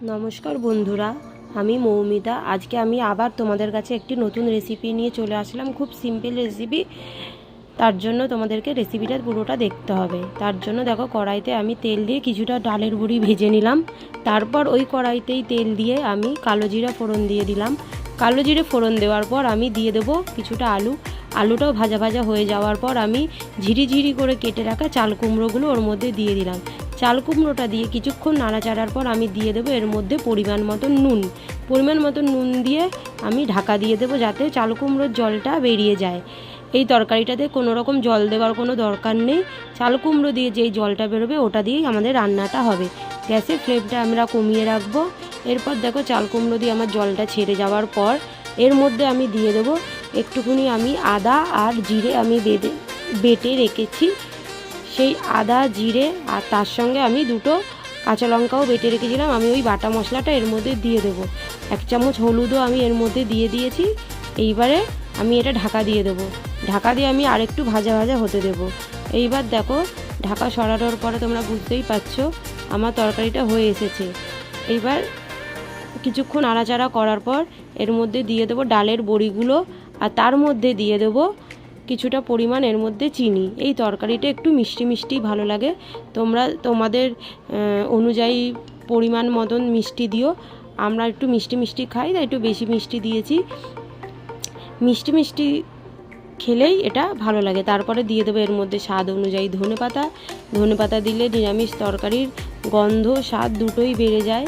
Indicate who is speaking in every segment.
Speaker 1: নমস্কার বন্ধুরা, আমি মৌমিতা। আজকে আমি আবার তোমাদের কাছে একটি নতুন রেসিপি নিয়ে চলে আসলাম, খুব সিম্পল রেসিপি তার জন্য তোমাদেরকে রেসিপিটা পুরোটা দেখতে হবে। তার জন্য দেখো, কড়াইতে আমি তেল দিয়ে কিছুটা ডালের বড়ি ভেজে নিলাম। তারপর ওই কড়াইতেই তেল দিয়ে আমি কালো জিরা ফোড়ন দিয়ে দিলাম। কালো জিরে ফোড়ন দেওয়ার পর আমি দিয়ে দেবো কিছুটা আলু। আলুটাও ভাজা ভাজা হয়ে যাওয়ার পর আমি ঝিরি ঝিরি করে কেটে রাখা চাল কুমড়োগুলো ওর মধ্যে দিয়ে দিলাম। চাল কুমড়োটা দিয়ে কিছুক্ষণ নাড়াচাড়ার পর আমি দিয়ে দেবো এর মধ্যে পরিমাণ মতন নুন। পরিমাণ মতন নুন দিয়ে আমি ঢাকা দিয়ে দেবো যাতে চাল কুমড়োর জলটা বেরিয়ে যায়। এই তরকারিটাতে কোনো রকম জল দেওয়ার কোনো দরকার নেই। চাল কুমড়ো দিয়ে যেই জলটা বেরোবে ওটা দিয়েই আমাদের রান্নাটা হবে। গ্যাসের ফ্লেমটা আমরা কমিয়ে রাখব। এরপর দেখো চাল কুমড়ো দিয়ে আমার জলটা ছেড়ে যাওয়ার পর এর মধ্যে আমি দিয়ে দেবো একটুখানি আমি আদা আর জিরে আমি বেঁধে বেটে রেখেছি। সেই আদা, জিরে আর তার সঙ্গে আমি দুটো কাঁচা লঙ্কাও বেটে রেখেছিলাম। আমি ওই বাটা মশলাটা এর মধ্যে দিয়ে দেবো। এক চামচ হলুদও আমি এর মধ্যে দিয়ে দিয়েছি। এইবারে আমি এটা ঢাকা দিয়ে দেবো। ঢাকা দিয়ে আমি আরেকটু ভাজা ভাজা হতে দেবো। এইবার দেখো, ঢাকা সরানোর পরে তোমরা বুঝতেই পারছ, আমার তরকারিটা হয়ে এসেছে। এইবার কিছুক্ষণ আড়াচাড়া করার পর এর মধ্যে দিয়ে দেবো ডালের বড়িগুলো আর তার মধ্যে দিয়ে দেবো কিছুটা পরিমাণ এর মধ্যে চিনি। এই তরকারিটা একটু মিষ্টি মিষ্টি ভালো লাগে। তোমরা, তোমাদের অনুযায়ী পরিমাণ মতন মিষ্টি দিও। আমরা একটু মিষ্টি মিষ্টি খাই, তাই একটু বেশি মিষ্টি দিয়েছি। মিষ্টি মিষ্টি খেলেই এটা ভালো লাগে। তারপরে দিয়ে দেবো এর মধ্যে স্বাদ অনুযায়ী ধনে পাতা ধনে পাতা দিলে নিরামিষ তরকারির গন্ধ, স্বাদ দুটোই বেড়ে যায়।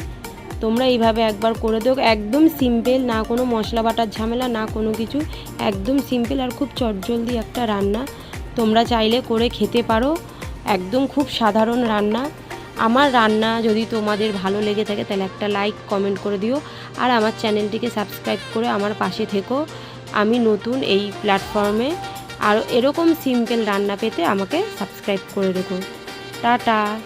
Speaker 1: তোমরা এইভাবে একবার করে দেও। একদম সিম্পল না কোনো মশলা বাটার ঝামেলা, না কোনো কিছু। একদম সিম্পল আর খুব চটজলদি একটা রান্না। তোমরা চাইলে করে খেতে পারো। একদম খুব সাধারণ রান্না। আমার রান্না যদি তোমাদের ভালো লেগে থাকে, তাহলে একটা লাইক কমেন্ট করে দিও। আর আমার চ্যানেলটিকে সাবস্ক্রাইব করে আমার পাশে থেকো। আমি নতুন এই প্ল্যাটফর্মে আর এরকম সিম্পল রান্না পেতে আমাকে সাবস্ক্রাইব করে রেখো। টাটা!